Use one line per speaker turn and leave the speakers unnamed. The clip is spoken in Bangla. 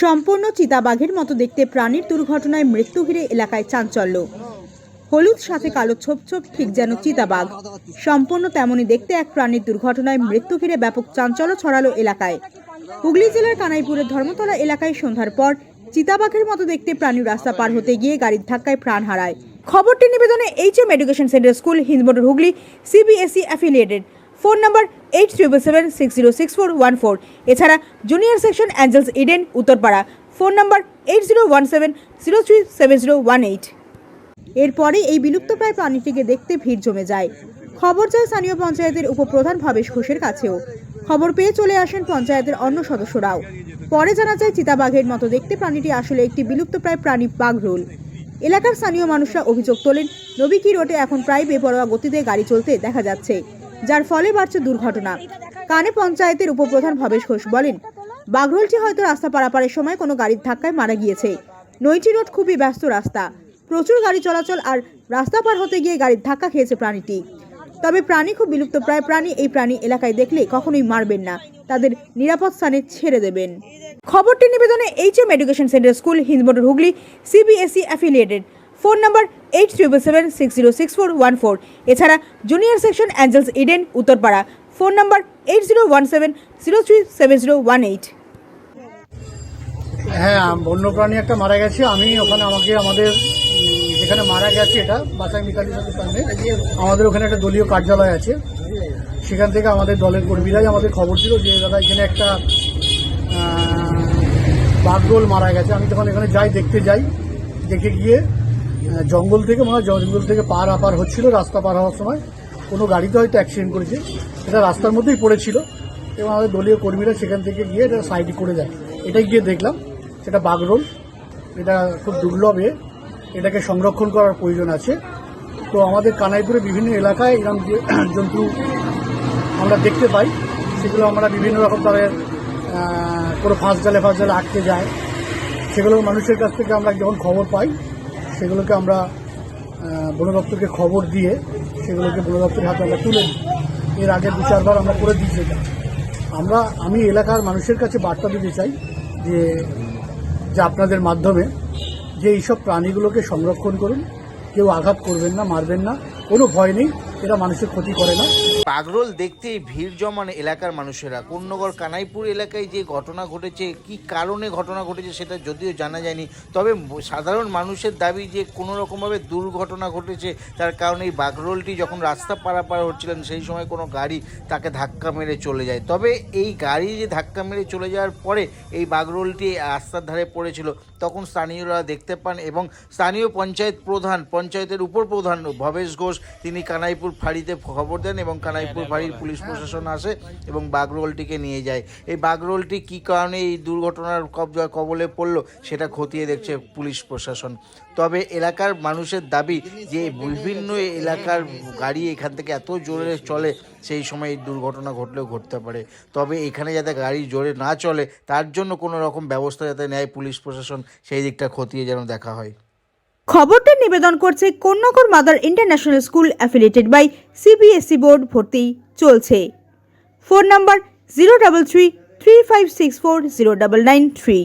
সম্পূর্ণ চিতাবাঘের মতো দেখতে প্রাণীর দুর্ঘটনায় মৃত্যু ঘিরে এলাকায় চাঞ্চল্য। হলুদ সাথে কালো ছোপ ছোপ, ঠিক যেন চিতাবাঘ। সম্পূর্ণ তেমনই দেখতে এক প্রাণীর দুর্ঘটনায় মৃত্যু ঘিরে ব্যাপক চাঞ্চল্য ছড়ালো এলাকায়। হুগলি জেলার কানাইপুরের ধর্মতলা এলাকায় সন্ধ্যার পর চিতাবাঘের মতো দেখতে প্রাণী রাস্তা পার হতে গিয়ে গাড়ির ধাক্কায় প্রাণ হারায়। খবরটি নিবেদনে H M education centre school, Hindmotor Hooghly, CBSE affiliated phone number eight seven six zero six four one four এছাড়া junior section angels Eden Uttarpara. Phone number eight zero one seven zero three seven zero one eight এরপরে এই বিলুপ্তপ্রায় প্রাণীটিকে দেখতে ভিড় জমে যায়। খবর যায় স্থানীয় পঞ্চায়েতের উপপ্রধান ভবেশ ঘোষের কাছেও। খবর পেয়ে চলে আসেন পঞ্চায়েতের অন্য সদস্যরাও। পরে জানা যায়, চিতাবাঘের মতো দেখতে প্রাণীটি আসলে একটি বিলুপ্তপ্রায় প্রাণী বাঘরোল। এলাকার স্থানীয় মানুষরা অভিযোগ তোলেন, নবিকি রোডে এখন প্রায় বেপরোয়া গতিতে গাড়ি চলতে দেখা যাচ্ছে। যার ফলে বাড়ছে দুর্ঘটনা। কানে পঞ্চায়েতের উপপ্রধান ভবেশ ঘোষ বলেন, বাঘরোলটি হয়তো রাস্তা পারাপারের সময় কোনো গাড়ির ধাক্কায় মারা গিয়েছে। নৈটি রোড খুবই ব্যস্ত রাস্তা। প্রচুর গাড়ি চলাচল আর রাস্তা পার হতে গিয়ে গাড়ির ধাক্কা খেয়েছে প্রাণীটি। তবে প্রাণী খুব বিলুপ্ত, প্রায় প্রাণী এই প্রাণী এলাকায় দেখলে কখনোই মারবেন না। তাদের নিরাপদ স্থানে ছেড়ে দেবেন। খবরটি নিবেদনে H M education centre school, Hindmotor Hooghly, CBSE affiliated. Phone number eight triple seven six zero six four one four এছাড়া junior section angels Eden Uttarpara phone number eight zero one seven zero three seven zero one eight
হ্যাঁ বন্যপ্রাণী একটা মারা গেছে। আমি ওখানে আমাকে আমাদের যেখানে মারা গেছে এটা বাসাই সাথের সামনে। আমাদের ওখানে একটা দলীয় কার্যালয় আছে। সেখান থেকে আমাদের দলের কর্মীরাই আমাদের খবর ছিল যে দাদা এখানে একটা আহ, বাগরোল মারা গেছে। আমি তখন এখানে যাই দেখতে যাই দেখে গিয়ে জঙ্গল থেকে, মনে জঙ্গল থেকে পার আপার হচ্ছিল, রাস্তা পার হওয়ার সময়। কোনো গাড়িতে হয়তো অ্যাক্সিডেন্ট করেছে। এটা রাস্তার মধ্যেই পড়েছিল। এবং আমাদের দলীয় কর্মীরা সেখান থেকে গিয়ে এটা সাইড করে দেয়। এটাই গিয়ে দেখলাম। সেটা বাগরোল এটা খুব দুর্লভ এটাকে সংরক্ষণ করার প্রয়োজন আছে। তো আমাদের কানাইপুরে বিভিন্ন এলাকায় এরকম যে জন্তু আমরা দেখতে পাই, সেগুলো আমরা বিভিন্ন রকম তাদের কোনো ফাঁস জালে ফাঁস জালে আটকে যায়। সেগুলো মানুষের কাছ থেকে আমরা যখন খবর পাই সেগুলোকে আমরা বন দপ্তরকে খবর দিয়ে সেগুলোকে বন দপ্তরের হাতে আমরা তুলে দিই এর আগে দু চারবার আমরা করে দিই সেটা আমরা, আমি এলাকার মানুষের কাছে বার্তা দিতে চাই যে যে আপনাদের মাধ্যমে যে এইসব প্রাণীগুলোকে সংরক্ষণ করুন, কেউ আঘাত করবেন না, মারবেন না, কোনো ভয় নেই, এরা মানুষের ক্ষতি করে না।
বাগরোল দেখতেই ভিড় জমান এলাকার মানুষেরা। কোন্নগর কানাইপুর এলাকায় যে ঘটনা ঘটেছে, কি কারণে ঘটনা ঘটেছে সেটা যদিও জানা যায়নি, তবে সাধারণ মানুষের দাবি যে কোনো রকমভাবে দুর্ঘটনা ঘটেছে, তার কারণে এই বাগরোলটি যখন রাস্তা পারাপার হচ্ছিলেন, সেই সময় কোনো গাড়ি তাকে ধাক্কা মেরে চলে যায়। তবে এই গাড়ি যে ধাক্কা মেরে চলে যাওয়ার পরে এই বাগরোলটি রাস্তার ধারে পড়েছিল, তখন স্থানীয়রা দেখতে পান এবং স্থানীয় পঞ্চায়েত প্রধান, পঞ্চায়েতের উপপ্রধান ভবেশ ঘোষ, তিনি কানাইপুর ফাঁড়িতে খবর দেন এবং কানাইপুর ফাঁড়ির পুলিশ প্রশাসন আসে এবং বাগরোলটিকে নিয়ে যায়। এই বাগরোলটি কী কারণে এই দুর্ঘটনার কবজা কবলে পড়ল সেটা খতিয়ে দেখছে পুলিশ প্রশাসন। তবে এলাকার মানুষের দাবি যে বিভিন্ন এলাকার গাড়ি এখান থেকে এত জোরে চলে সেই সময় এই দুর্ঘটনা ঘটলেও ঘটতে পারে। তবে এখানে যাতে গাড়ি জোরে না চলে তার জন্য কোনো রকম ব্যবস্থা যাতে নেয় পুলিশ প্রশাসন সেই দিকটা খতিয়ে যেন দেখা হয়।
খবরটি নিবেদন করছে কন্যাকর mother international school affiliated by CBSE board ভর্তি চলছে। Phone number zero double three three five six four zero double nine three.